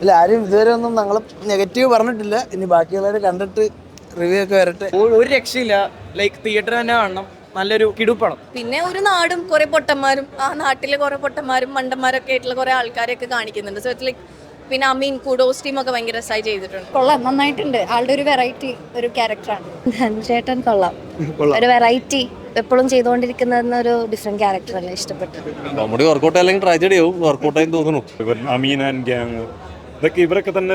ഇല്ല ആരും ഇതുവരെ ഒന്നും ഞങ്ങൾ നെഗറ്റീവ് പറഞ്ഞിട്ടില്ല. ഇനി ബാക്കിയുള്ളവരെ കണ്ടിട്ട് റിവ്യൂ ഒക്കെ വരട്ടെ. ഒരു രക്ഷയില്ല. ലൈക്ക് തിയേറ്റർ തന്നെ കാണണം. നല്ലൊരു കിടുപ്പണം. പിന്നെ ഒരു നാടും കുറെ പൊട്ടന്മാരും ആ നാട്ടിലെ കുറെ പൊട്ടന്മാരും മണ്ടന്മാരൊക്കെ ആയിട്ടുള്ള കുറെ ആൾക്കാരെയൊക്കെ കാണിക്കുന്നുണ്ട്. സോ ഇറ്റ്സ് ലൈക്ക് പിന്നെ അമീൻ കൂടോസ് ടീം ഒക്കെ ഭയങ്കര രസമായി ചെയ്തിട്ടുണ്ട്. കൊള്ളാം നന്നായിട്ടുണ്ട്. ആളുടെ ഒരു വെറൈറ്റി ഒരു ക്യാരക്ടറാണ് ചേട്ടൻ കൊള്ളാം. ഒരു വെറൈറ്റി എപ്പോഴും ചെയ്തുകൊണ്ടിരിക്കുന്ന ഒരു ഡിഫറെന്റ് ക്യാരക്ടർ അല്ലേ ഇഷ്ടപ്പെട്ടു കോമഡി വർക്കൗട്ട് അല്ലെങ്കിൽ ട്രാജഡി ആവും. വർക്ക്ഔട്ട് ആയി തോന്നുന്നു. അമീൻ ആൻഡ് ഗ്യാങ് ഇതൊക്കെ ഇവരൊക്കെ തന്നെ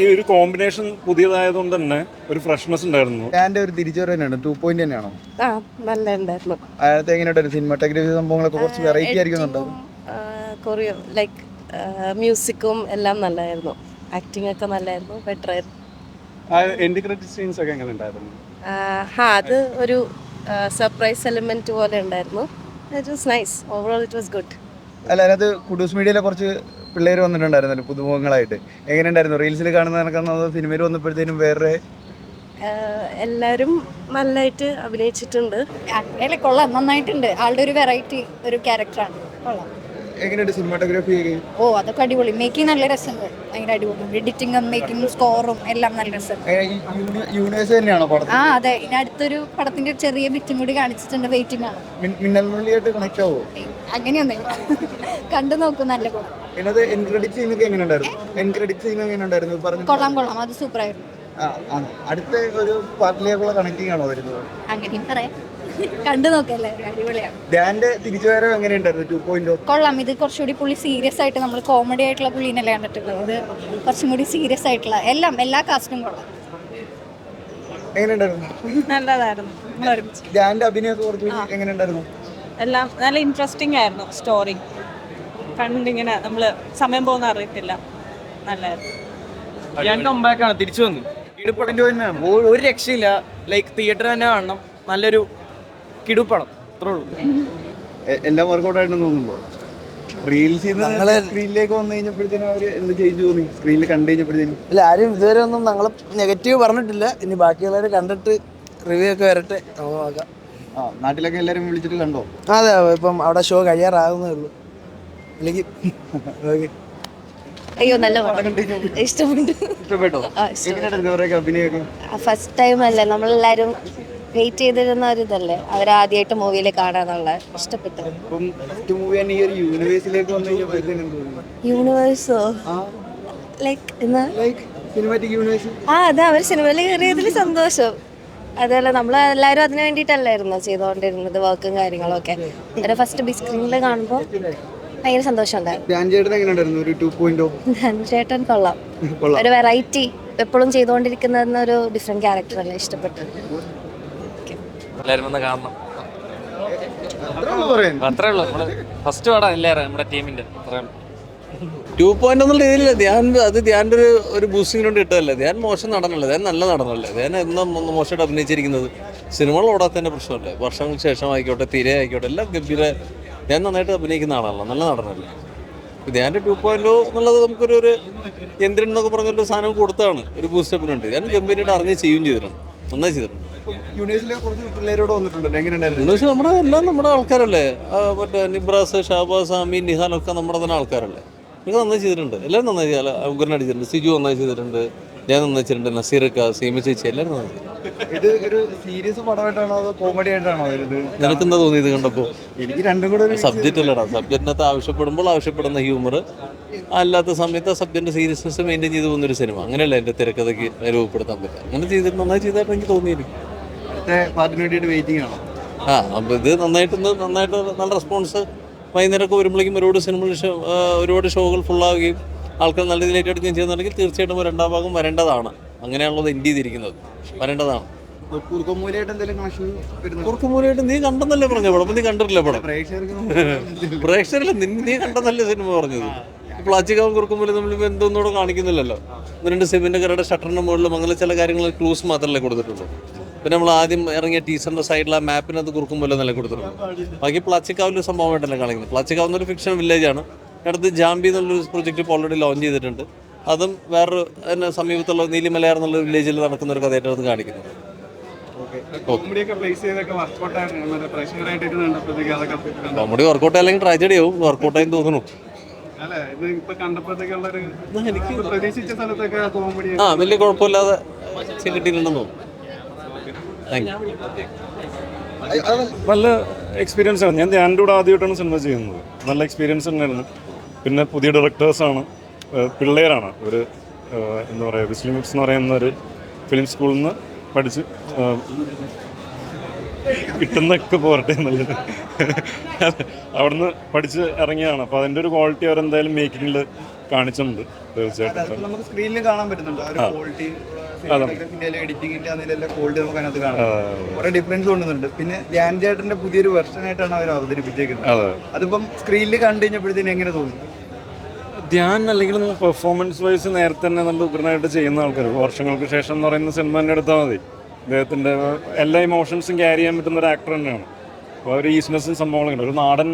ഈ ഒരു കോമ്പിനേഷൻ പുതിയതായതുകൊണ്ട് തന്നെ ഒരു ഫ്രഷ്നെസ് ഉണ്ടായിരുന്നു. എന്റെ ഒരു തിരിച്ചുവരവ് തന്നെയാണ് ടു പോയിന്റ് തന്നെയാണോ? ആ നല്ല ഉണ്ടായിരുന്നു. അതിനകത്ത് എങ്ങനെയുണ്ട് ഒരു സിനിമാറ്റോഗ്രഫി സംഭവങ്ങളൊക്കെ? കുറച്ച് വെറൈറ്റി ആയിരിക്കുന്നുണ്ടോ കൊറിയോ ലൈക്ക് മ്യൂസിക്കും എല്ലാം നല്ലായിരുന്നു. ആക്ടിംഗ് ഒക്കെ നല്ലായിരുന്നു ബെറ്റർ ആയിരുന്നു. എൻഡ് ക്രെഡിറ്റ് സീൻസ് ഒക്കെ എങ്ങനെ ഉണ്ടായിരുന്നു? ഹാ അത് ഒരു സർപ്രൈസ് എലിമെന്റ് പോലെ ഉണ്ടായിരുന്നു. It was nice overall it was good അല്ല അതിനകത്ത് കുഡൂസ് മീഡിയയിലെ കുറച്ച് പിള്ളേർ വന്നിട്ടുണ്ടായിരുന്നല്ലോ പുതുമുഖങ്ങളായിട്ട്. എങ്ങനെയുണ്ടായിരുന്നു? റീൽസിൽ കാണുന്ന കണക്കാണോ സിനിമയിൽ വന്നപ്പോഴത്തേനും വേറെ? എല്ലാവരും നല്ലതായിട്ട് അഭിനയിച്ചിട്ടുണ്ട്. കൊള്ളാം. നന്നായിട്ടുണ്ട്. ആളുടെ ഒരു വെറൈറ്റി ഒരു ക്യാരക്ടറാണ് കൊള്ളാം. എങ്ങനെയുണ്ട് സിനിമാറ്റോഗ്രാഫി ഓ അതൊക്കെ അടിപൊളി. മേക്കിംഗ് നല്ല രസമുണ്ട്. ഭയങ്കര അടിപൊളി. എഡിറ്റിംഗും മേക്കിംഗും സ്കോറും എല്ലാം നല്ല രസം യൂണിവേഴ്സ് തന്നെയാണോ പടം ആ അതെ. ഇനി അടുത്തൊരു പടത്തിന്റെ ചെറിയ ബിറ്റും കൂടി കാണിച്ചിട്ടുണ്ട് വെയിറ്റിംഗ് ആണ്. മിന്നൽ മുരളിയായിട്ട് കണക്ട് ആവോ? അങ്ങനെയൊന്നുമില്ല കണ്ടു നോക്കും നല്ല പടം എന്നത് എൻ ക്രെഡിറ്റ് എങ്ങനെ ഉണ്ടായിരുന്നു എൻ ക്രെഡിറ്റ് സീൻ എങ്ങനെയുണ്ടായിരുന്നു? പറഞ്ഞു കൊള്ളാം കൊള്ളാം. അത് സൂപ്പറായിരുന്നു ആ. അടുത്ത ഒരു പാർട്ടിലേക്കുള്ള കണക്റ്റിംഗ് ആണോ വരുന്നത്? അങ്ങനെയും പറയാം. കണ്ടു നോക്കല്ലേ? അടിപൊളിയാണ്. ഡാന്റെ തിരിച്ചുവരവ് എങ്ങനെയുണ്ടായിരുന്നു? ടു പോയിന്റ് കൊള്ളാം. ഇത് കുറച്ചുകൂടി പുള്ളി സീരിയസ് ആയിട്ട് നമ്മൾ കോമഡി ആയിട്ടുള്ള പുള്ളീനല്ലേ കണ്ടിട്ടുള്ളത്. ഇത് കുറച്ചും കൂടി സീരിയസ് ആയിട്ടുള്ള എല്ലാം എല്ലാ കാസ്റ്റും കൊള്ളാം. എങ്ങനെയുണ്ടായിരുന്നു? നല്ലതായിരുന്നു. നമ്മൾ ഒരുമിച്ച്. ഡാന്റെ അഭിനയമൊക്കെ കുറച്ച് എങ്ങനെയുണ്ടായിരുന്നു? എല്ലാം നല്ല ഇൻട്രസ്റ്റിംഗ് ആയിരുന്നു സ്റ്റോറി കണ്ടിങ്ങനെ നമ്മൾ സമയം പോകുന്ന അറിയത്തില്ല. നല്ലായിരുന്നു ഞാൻ കമ്പാക്ക് ആണ് തിരിച്ചു വന്നു. ഒരു- ഒരു രക്ഷയില്ല. ലൈക്ക് തിയേറ്റർ തന്നെ കാണണം. നല്ലൊരു കിടുപ്പണം. അത്രേ ഉള്ളൂ. എല്ലാം വർക്കൗട്ട് ആയിട്ടെന്ന് തോന്നുമ്പോ റീൽസിൽ നിന്ന് സ്ക്രീനിലേക്ക് വന്നു കഴിഞ്ഞപ്പോഴത്തേനും അവർ എന്ത് ചേഞ്ച് തോന്നി? സ്ക്രീനിൽ കണ്ടു കഴിഞ്ഞപ്പോഴത്തേനും? ഇല്ല ആരും ഇതുവരെ ഒന്നും ഞങ്ങൾ നെഗറ്റീവ് പറഞ്ഞിട്ടില്ല. ഇനി ബാക്കിയുള്ളവർ കണ്ടിട്ട് റിവ്യൂ ഒക്കെ വരട്ടെ. നമുക്ക് നോക്കാം. ആ നാട്ടിലൊക്കെ എല്ലാരും വിളിച്ചിട്ട് കണ്ടോ? അതെ ഇപ്പം അവിടെ ഷോ കഴിയാറാകുന്നേ ഉള്ളൂ. അല്ലെങ്കിൽ ഓക്കെ. അയ്യോ നല്ല ഇഷ്ടപ്പെട്ടു. ഫസ്റ്റ് ടൈം അല്ലേ. നമ്മളെല്ലാരും വെയിറ്റ് ചെയ്തിരുന്ന ഒരു ഇതല്ലേ അവരാദ്യമായിട്ട് മൂവിയിൽ കാണാന്നുള്ള ഇഷ്ടപ്പെട്ടു യൂണിവേഴ്സോ ആ. ലൈക്ക് ആ അതെ അവർ സിനിമയിൽ കയറിയതിൽ സന്തോഷം. അതല്ല നമ്മൾ എല്ലാവരും അതിന് വേണ്ടിയിട്ടല്ലായിരുന്നു ചെയ്തുകൊണ്ടിരുന്നത് വർക്കും കാര്യങ്ങളൊക്കെ? അവരെ ഫസ്റ്റ് ബിഗ് സ്ക്രീനിൽ കാണുമ്പോൾ ഭയങ്കര സന്തോഷം ഉണ്ടായിരുന്നു. ഡാൻ ചേട്ടൻ കൊള്ളാം. ഒരു വെറൈറ്റി എപ്പോഴും ചെയ്തുകൊണ്ടിരിക്കുന്ന ഒരു ഡിഫറെന്റ് ക്യാരക്ടർ അല്ലേ ഇഷ്ടപ്പെട്ടു എല്ലാവരും വന്ന് കാണണം. അത്രേ ഉള്ളൂ അത്രേ ഉള്ളൂ. നമ്മൾ ഫസ്റ്റ് പടം എല്ലാവരും നമ്മുടെ ടീമിന്റെ. ടു പോയിന്റ് എന്നുള്ള രീതിയില്ല ധ്യാൻ അത് ധ്യാന്റെ ഒരു ഒരു ബൂസ്റ്റിംഗ് കൊണ്ട് കിട്ടുകയല്ലേ ധ്യാൻ മോശം നടനല്ലേ? ധ്യാൻ നല്ല നടനല്ലേ? ധ്യാൻ എന്നും ഒന്ന് മോശമായിട്ട് അഭിനയിച്ചിരിക്കുന്നത്. സിനിമകൾ ഓടാത്തതിന്റെ പ്രശ്നമല്ലേ? വർഷങ്ങൾക്ക് ശേഷം ആയിക്കോട്ടെ തിരെ ആയിക്കോട്ടെ എല്ലാം ഗംഭീര ഞാൻ നന്നായിട്ട് അഭിനയിക്കുന്ന ആളാണല്ലോ നല്ല നടനല്ലേ? ധ്യാന്റെ ടു പോയിന്റ് എന്നുള്ളത് നമുക്കൊരു ഒരു യന്ത്രൻ എന്നൊക്കെ പറഞ്ഞൊരു സാധനം കൊടുത്താണ് ഒരു ബൂസ്റ്റപ്പിനുണ്ട് ഞാൻ ധ്യാൻ ഗംഭീരമായിട്ട് അറിഞ്ഞ് ചെയ്യുകയും ചെയ്തിട്ടുണ്ട്. നന്നായി ചെയ്തിട്ടുണ്ട്. യൂണിവേഴ്സിലെ കുറച്ച് പിള്ളേരോട് വന്നിട്ടുണ്ട് എങ്ങനെയുണ്ടായിരുന്നു നമ്മുടെ എല്ലാം നമ്മുടെ ആൾക്കാരല്ലേ. മറ്റേ നിബ്രാസ് ഷാബാസ് അമീൻ നിഹാൽ ഒക്കെ നമ്മുടെ തന്നെ ആൾക്കാരല്ലേ. നിങ്ങൾ നന്നായി ചെയ്തിട്ടുണ്ട്. എല്ലാവരും നന്നായി ഉഗ്രൻ അടിച്ചിട്ടുണ്ട്. സിജു നന്നായി ചെയ്തിട്ടുണ്ട്. ഞാൻ നന്നായി ചെയ്തിട്ടുണ്ട്. നസീറക്ക സീമ ചേച്ചി എല്ലാവരും നന്നായി. ഇത് ഒരു സീരിയസ് പടമായിട്ടാണോ അതോ കോമഡി ആയിട്ടാണോ നിനക്ക് എന്താ തോന്നിയത് കണ്ടപ്പോ? എനിക്ക് രണ്ടും കൂടെ സബ്ജക്റ്റ് അല്ലടാ. സബ്ജക്റ്റിനകത്ത് ആവശ്യപ്പെടുമ്പോൾ ആവശ്യപ്പെടുന്ന ഹ്യൂമർ അല്ലാത്ത സമയത്ത് ആ സബ്ജക്റ്റിന്റെ സീരിയസ്നെസ് മെയിന്റെയിൻ ചെയ്ത് പോകുന്ന ഒരു സിനിമ അങ്ങനെയല്ല എന്റെ തിരക്കഥയ്ക്ക് രൂപപ്പെടുത്താൻ പറ്റുക. അങ്ങനെ ചെയ്തിട്ട് നന്നായി ചെയ്തായിട്ട് എനിക്ക് തോന്നിയിരിക്കും അടുത്ത പാർട്ടിന് വേണ്ടിയിട്ട് വെയിറ്റിംഗ് ആണോ? ആ അപ്പോൾ ഇത് നന്നായിട്ടൊന്ന് നന്നായിട്ട് നല്ല റെസ്പോൺസ് വൈകുന്നേരമൊക്കെ വരുമ്പോഴേക്കും ഒരുപാട് സിനിമകൾ ഒരുപാട് ഷോകൾ ഫുള്ളാവുകയും ആൾക്കാർ നല്ല രീതിയിൽ ഏറ്റെടുക്കുകയും ചെയ്യുന്നുണ്ടെങ്കിൽ തീർച്ചയായിട്ടും രണ്ടാം ഭാഗം വരേണ്ടതാണ്. അങ്ങനെയാണുള്ളത് എൻഡ് ചെയ്തിരിക്കുന്നത്. വരേണ്ടതാണ്. കുറുക്കുമൂലയായിട്ട് നീ കണ്ടെന്നല്ലേ പറഞ്ഞു പടം നീ കണ്ടിട്ടില്ല പടം? പ്രേക്ഷകരില്ല നീ കണ്ടെന്നല്ലേ സിനിമ പറഞ്ഞത്? പ്ലാച്ചിക്കാവും കുറുക്കുമൂല നമ്മൾ എന്തൊന്നുകൂടെ കാണിക്കുന്നില്ലല്ലോ. രണ്ട് സിമിന്റെ കരയുടെ ഷട്ടറിന്റെ മുകളിലും അങ്ങനെ ചില കാര്യങ്ങൾ ക്ലൂസ് മാത്രമല്ലേ കൊടുത്തിട്ടുള്ളൂ. പിന്നെ നമ്മൾ ആദ്യം ഇറങ്ങിയ ടീച്ചറിന്റെ സൈഡിൽ ആ മാപ്പിനകത്ത് കുറുക്കുമ്പോൾ നില കൊടുത്തിട്ടുണ്ട് ബാക്കി പ്ലാച്ചിക്കാവിൽ സംഭവമായിട്ടല്ല കാണിക്കുന്നത്. പ്ലാച്ചിക്കാവ് എന്നൊരു ഫിക്ഷൻ വില്ലേജ് ആണ്. അടുത്ത് ജാമ്പി എന്നുള്ളൊരു പ്രൊജക്റ്റ് ഇപ്പോൾ ഓൾറെഡി ലോഞ്ച് ചെയ്തിട്ടുണ്ട്. അതും വേറൊരു തന്നെ സമീപത്തുള്ള നീലിമലയാർ എന്നുള്ള വില്ലേജിൽ നടക്കുന്ന ഒരു കഥയായിട്ട് അത് കാണിക്കുന്നത്. കോമഡി വർക്കൗട്ട് അല്ലെങ്കിൽ ട്രാജഡി ആവും. വർക്കൗട്ട് ആയി തോന്നുന്നു. ആ വലിയ കുഴപ്പമില്ലാതെ കിട്ടിയിട്ടുണ്ടെന്ന് തോന്നുന്നു. നല്ല എക്സ്പീരിയൻസ് ആണ്. ഞാൻ ധ്യാന്റെ കൂടെ ആദ്യമായിട്ടാണ് സിനിമ ചെയ്യുന്നത്. നല്ല എക്സ്പീരിയൻസ് തന്നെയായിരുന്നു പിന്നെ പുതിയ ഡയറക്ടേഴ്സാണ് പിള്ളേരാണ്. ഒരു എന്താ പറയുക വിസ്ലിമിക്സ് എന്ന് പറയുന്ന ഒരു ഫിലിം സ്കൂളിൽ നിന്ന് പഠിച്ച് കിട്ടുന്നൊക്കെ പോരട്ടെ എന്നുള്ളത് അവിടുന്ന് പഠിച്ച് ഇറങ്ങിയതാണ്. അപ്പോൾ അതിന്റെ ഒരു ക്വാളിറ്റി അവരെന്തായാലും മേക്കിങ്ങിൽ കാണിച്ചിട്ടുണ്ട് തീർച്ചയായിട്ടും. നമുക്ക് സ്ക്രീനിൽ കാണാൻ പറ്റുന്നുണ്ട്. ആ ഒരു ക്വാളിറ്റി എഡിറ്റിംഗിന്റെ അതിലെല്ലാം ക്വാളിറ്റി നമുക്ക് അതിനകത്ത് കാണാം. കുറെ ഡിഫറൻസ് കൊണ്ടുവന്നുണ്ട് പിന്നെ ധ്യാൻ ചേട്ടന്റെ പുതിയൊരു വെർഷൻ ആയിട്ടാണ് അവർ അവതരിപ്പിച്ചേക്കുന്നത്. അതെ. അതിപ്പം സ്ക്രീനിൽ കണ്ടു കഴിഞ്ഞപ്പോഴത്തേന് എങ്ങനെ തോന്നി? ധ്യാൻ അല്ലെങ്കിൽ പെർഫോമൻസ് വൈസ് നേരത്തെ തന്നെ നല്ല ഉഗ്രനായിട്ട് ചെയ്യുന്ന ആൾക്കാർ വർഷങ്ങൾക്ക് ശേഷം എന്ന് പറയുന്ന സിനിമ തന്നെ എടുത്താൽ മതി. അദ്ദേഹത്തിന്റെ എല്ലാ ഇമോഷൻസും ക്യാരി ചെയ്യാൻ പറ്റുന്ന ഒരു ആക്ടർ തന്നെയാണ്. അപ്പോൾ ഒരു ഈസ്നെസ്സും സംഭവങ്ങളുണ്ട് ഒരു നാടൻ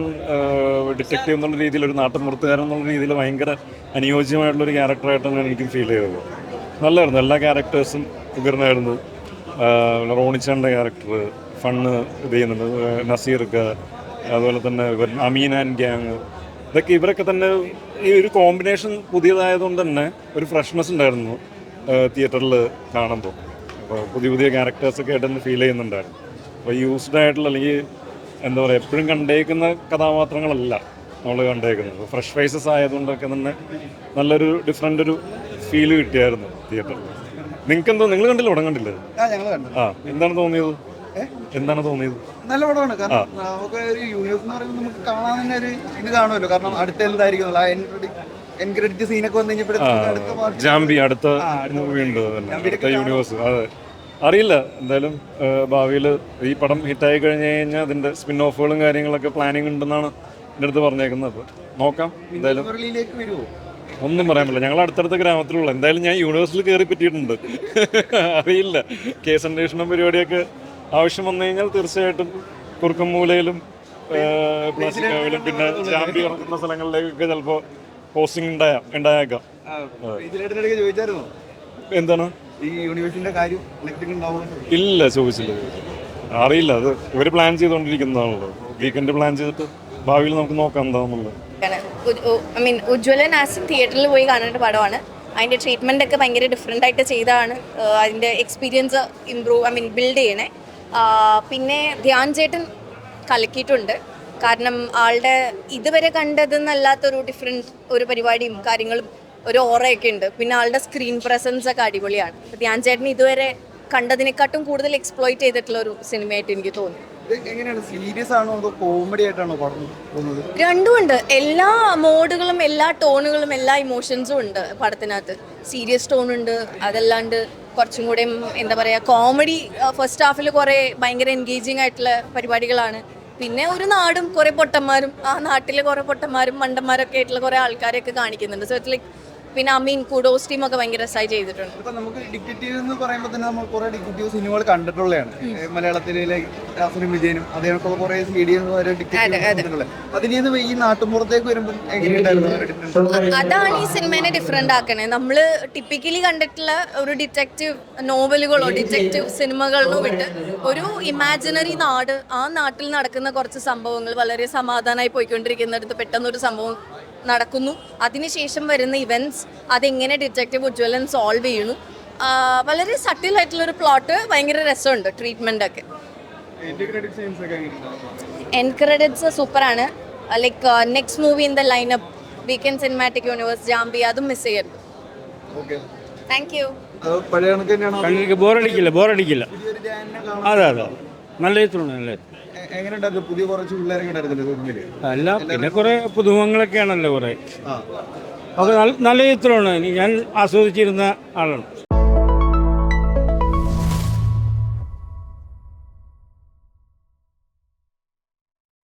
ഡിറ്റക്റ്റീവ് എന്നുള്ള രീതിയിൽ ഒരു നാട്ടൻ പുറത്തുകാരൻ എന്നുള്ള രീതിയിൽ ഭയങ്കര അനുയോജ്യമായിട്ടുള്ള ഒരു ക്യാരക്ടറായിട്ടാണ് എനിക്ക് ഫീൽ ചെയ്തത്. നല്ലായിരുന്നു എല്ലാ ക്യാരക്ടേഴ്സും ഉയർന്നായിരുന്നു റോണിച്ചാന്റെ ക്യാരക്ടർ ഫണ്ണ് ഇത് ചെയ്യുന്നുണ്ട്. നസീർക്ക് അതുപോലെ തന്നെ അമീൻ ആൻഡ് ഗ്യാങ്. ഇതൊക്കെ ഇവരൊക്കെ തന്നെ ഈ ഒരു കോമ്പിനേഷൻ പുതിയതായതുകൊണ്ട് തന്നെ ഒരു ഫ്രഷ്നെസ് ഉണ്ടായിരുന്നു തിയേറ്ററിൽ കാണുമ്പോൾ. അപ്പോൾ പുതിയ പുതിയ ക്യാരക്ടേഴ്സൊക്കെ ആയിട്ടൊന്ന് ഫീൽ ചെയ്യുന്നുണ്ടായിരുന്നു. അപ്പോൾ യൂസ്ഡ് ആയിട്ടുള്ള അല്ലെങ്കിൽ എന്താ പറയുക എപ്പോഴും കണ്ടേക്കുന്ന കഥാപാത്രങ്ങളല്ല നമ്മൾ കണ്ടേക്കുന്നത്. ഫ്രഷ് ഫേസസ് ആയതുകൊണ്ടൊക്കെ തന്നെ നല്ലൊരു ഡിഫറെന്റ് ഒരു ഫീൽ കിട്ടിയായിരുന്നു തിയേറ്ററിൽ നിങ്ങൾക്ക് എന്തോ നിങ്ങൾ കണ്ടില്ല ഉടൻ കണ്ടില്ലേ? ആ എന്താണ് തോന്നിയത്? എന്താണ് തോന്നിയത്? നല്ല പടമാണ്. കാരണം നമുക്ക് ഒരു യൂണിവേഴ്സ് എന്ന് പറയുമ്പോൾ നമുക്ക് കാണാൻ തന്നെ ഒരു ഇത് കാണുമല്ലോ. കാരണം അടുത്ത എന്തായിരിക്കും എൻക്രെഡിറ്റ് സീനൊക്കെ വന്നു കഴിഞ്ഞപ്പോഴത്തേക്ക് അടുത്ത part ജാംബി അടുത്ത മൂവി ഉണ്ട് തന്നെ അടുത്ത യൂണിവേഴ്സ് അതെ. അറിയില്ല എന്തായാലും ഭാവിയിൽ ഈ പടം ഹിറ്റായി കഴിഞ്ഞു കഴിഞ്ഞാൽ അതിന്റെ സ്പിൻ ഓഫുകളും കാര്യങ്ങളൊക്കെ പ്ലാനിങ് ഉണ്ടെന്നാണ് എന്റെ അടുത്ത് പറഞ്ഞേക്കുന്നത്. അപ്പോൾ നോക്കാം എന്തായാലും. ഒന്നും പറയാൻ പറ്റില്ല. ഞങ്ങൾ അടുത്തടുത്ത ഗ്രാമത്തിലുള്ള എന്തായാലും ഞാൻ യൂണിവേഴ്സിൽ കയറി പറ്റിയിട്ടുണ്ട്. അറിയില്ല. കേസ് അന്വേഷണം പരിപാടിയൊക്കെ ആവശ്യം വന്നു കഴിഞ്ഞാൽ തീർച്ചയായിട്ടും കുറുക്കമ്മൂലയിലും പ്ലാസ്റ്റിക്കാവിലും പിന്നെ ചാമ്പി ഇറക്കുന്ന സ്ഥലങ്ങളിലേക്കൊക്കെ ചിലപ്പോൾ പോസ്റ്റിംഗ് ഉണ്ടായാ ഉണ്ടായേക്കാം. ചോദിച്ചായിരുന്നോ? എന്താണ്? ഈ യൂണിവേഴ്സിന്റെ കാര്യം ഇല്ല ചോദിച്ചില്ല. അറിയില്ല അത് ഇവർ പ്ലാൻ ചെയ്തുകൊണ്ടിരിക്കുന്നതാണല്ലോ വീക്കെൻഡ് പ്ലാൻ ചെയ്തിട്ട് ഭാവിയിൽ നമുക്ക് നോക്കാം എന്താണെന്നുള്ളത് ഐ മീൻ ഉജ്ജ്വലൻ തിയേറ്ററിൽ പോയി കാണേണ്ട പടമാണ്. അതിന്റെ ട്രീറ്റ്മെന്റ് ഒക്കെ ഭയങ്കര ഡിഫറെന്റ് ആയിട്ട് ചെയ്താണ്. അതിന്റെ experience improve I mean build ചെയ്യണേ. പിന്നെ ധ്യാൻ ചേട്ടൻ കലക്കിയിട്ടുണ്ട്. കാരണം ആളുടെ ഇതുവരെ കണ്ടതെന്നല്ലാത്തൊരു ഡിഫറെന്റ് ഒരു പരിപാടിയും കാര്യങ്ങളും ഒരു ഓറയൊക്കെ ഉണ്ട്. പിന്നെ ആളുടെ സ്ക്രീൻ പ്രസൻസ് ഒക്കെ അടിപൊളിയാണ്. ധ്യാൻ ചേട്ടൻ ഇതുവരെ കണ്ടതിനെക്കാട്ടും കൂടുതൽ എക്സ്പ്ലോയിറ്റ് ചെയ്തിട്ടുള്ള ഒരു സിനിമയായിട്ട് എനിക്ക് തോന്നി. എങ്ങനെയാണ്? സീരിയസ് ആണോ അതോ കോമഡി ആയിട്ടാണോ പടം പോകുന്നത്? രണ്ടും ഉണ്ട്. എല്ലാ മോഡുകളും എല്ലാ ടോണുകളും എല്ലാ ഇമോഷൻസും ഉണ്ട് പടത്തിനകത്ത്. സീരിയസ് ടോൺ ഉണ്ട്. അതല്ലാണ്ട് കുറച്ചും കൂടെ എന്താ പറയാ കോമഡി ഫസ്റ്റ് ഹാഫിൽ കുറേ ഭയങ്കര എൻഗേജിങ് ആയിട്ടുള്ള പരിപാടികളാണ്. പിന്നെ ഒരു നാടും കുറെ പൊട്ടന്മാരും ആ നാട്ടിലെ കുറെ പൊട്ടന്മാരും മണ്ടന്മാരൊക്കെ ആയിട്ടുള്ള കുറെ ആൾക്കാരെയൊക്കെ കാണിക്കുന്നുണ്ട്. സോ ഇറ്റ്സ് ലൈക്ക് പിന്നെ അമീൻ കൂടോസ് ടീം ഒക്കെ ഭയങ്കര രസമായി ചെയ്തിട്ടുണ്ട്. ഇപ്പൊ നമുക്ക് ഡിറ്റക്റ്റീവ് എന്ന് പറയുമ്പോൾ തന്നെ നമ്മൾ കുറെ ഡിറ്റക്റ്റീവ് സിനിമകൾ കണ്ടിട്ടുള്ളതാണ്. മലയാളത്തിലെ രാസനും വിജയനും അതേപോലെ കുറെ സീഡിയും വരെ ഡിറ്റക്റ്റീവ് അതിൽ നിന്ന് ഈ നാട്ടുമ്പുറത്തേക്ക് വരുമ്പോൾ? അതാണ് ഈ സിനിമേനെ ഡിഫറെന്റ് ആക്കണേ. നമ്മൾ ടിപ്പിക്കലി കണ്ടിട്ടുള്ള ഒരു ഡിറ്റക്റ്റീവ് നോവലുകളോ ഡിറ്റക്റ്റീവ് സിനിമകളിലോ വിട്ട് ഒരു ഇമാജിനറി നാട് ആ നാട്ടിൽ നടക്കുന്ന കുറച്ച് സംഭവങ്ങൾ വളരെ സമാധാനമായി പോയിക്കൊണ്ടിരിക്കുന്നിടത്ത് പെട്ടെന്നൊരു സംഭവം നടക്കുന്നു. അതിനുശേഷം വരുന്ന ഇവന്റ്സ് അതെങ്ങനെ ഡിറ്റക്റ്റീവ് ഉജ്ജ്വലൻ സോൾവ് ചെയ്യുന്നു. വളരെ സട്ടിൽ ആയിട്ടുള്ള ഒരു പ്ലോട്ട് ഭയങ്കര രസമുണ്ട് ട്രീറ്റ്മെന്റ് ഒക്കെ. End credits? എൻ ക്രെഡിറ്റ്സ് സൂപ്പറാണ് like next movie in the lineup weekend cinematic universe Jambi അതും മിസ് ചെയ്യരുത്. താങ്ക് യു തന്നെയാണോ? ബോറടിക്കില്ല ബോറടിക്കില്ല. അതെ അതെ. നല്ല ചിത്രമാണ് നല്ല എങ്ങനെയുണ്ടായിരുന്നു? പുതിയ കുറച്ച് പിള്ളേരൊക്കെ ഉണ്ടായിരുന്നല്ലോ സിനിമയിൽ അല്ല പിന്നെ കുറെ പുതുമുഖങ്ങളൊക്കെയാണല്ലോ കുറെ. ഒക്കെ നല്ല നല്ല ചിത്രമാണ് ഞാൻ ആസ്വദിച്ചിരുന്ന ആളാണ്.